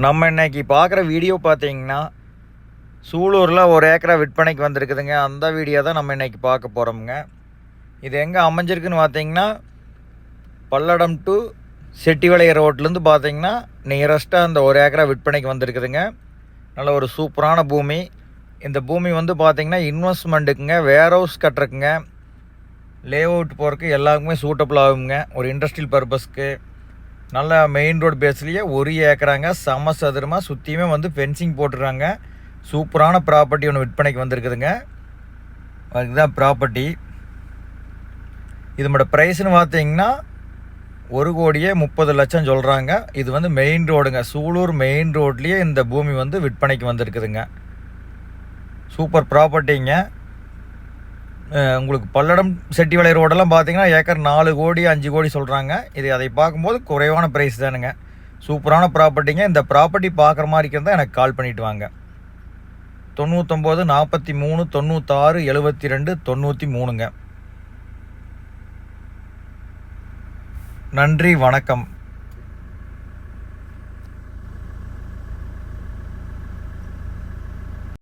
நம்ம இன்னைக்கு பார்க்குற வீடியோ பார்த்தீங்கன்னா சூலூரில் ஒரு ஏக்கரா விற்பனைக்கு வந்திருக்குதுங்க. அந்த வீடியோ தான் நம்ம இன்னைக்கு பார்க்க போகிறோமுங்க இது எங்கே அமைஞ்சிருக்குன்னு பார்த்தீங்கன்னா பல்லடம் டு செட்டிவளைய ரோட்லேருந்து பார்த்தீங்கன்னா நியரஸ்ட்டாக அந்த ஒரு ஏக்கரா விற்பனைக்கு வந்திருக்குதுங்க. நல்ல ஒரு சூப்பரான பூமி. இந்த பூமி வந்து பார்த்திங்கன்னா இன்வெஸ்ட்மெண்ட்டுக்குங்க வேர் ஹவுஸ் கட்டுறக்குங்க லே அவுட் போகிறதுக்கு எல்லாருக்குமே சூட்டபிள் ஆகுங்க. ஒரு இண்டஸ்ட்ரியல் பர்பஸ்க்கு நல்ல மெயின் ரோடு பேஸ்லேயே ஒரு ஏக்கராங்க சமசதுரமாக சுற்றியுமே வந்து ஃபென்சிங் போட்டுருக்காங்க சூப்பரான ப்ராப்பர்ட்டி ஒன்று விற்பனைக்கு வந்திருக்குதுங்க. அதுதான் ப்ராப்பர்ட்டி இதோட ப்ரைஸ்னு பார்த்தீங்கன்னா ஒரு கோடியே முப்பது லட்சம் சொல்கிறாங்க இது வந்து மெயின் ரோடுங்க சூலூர் மெயின் ரோட்லேயே இந்த பூமி வந்து விற்பனைக்கு வந்திருக்குதுங்க. சூப்பர் ப்ராப்பர்ட்டிங்க உங்களுக்கு பல்லடம் செட்டிவளை ரோடெல்லாம் பார்த்தீங்கன்னா ஏக்கர் நாலு கோடி அஞ்சு கோடி சொல்கிறாங்க இது அதை பார்க்கும்போது குறைவான ப்ரைஸ் தானுங்க. சூப்பரான ப்ராப்பர்ட்டிங்க இந்த ப்ராப்பர்ட்டி பார்க்குற மாதிரி இருந்தால் எனக்கு கால் பண்ணிட்டு வாங்க. தொண்ணூத்தொம்பது நாற்பத்தி மூணு தொண்ணூத்தாறு எழுபத்தி ரெண்டு தொண்ணூற்றி மூணுங்க நன்றி வணக்கம்.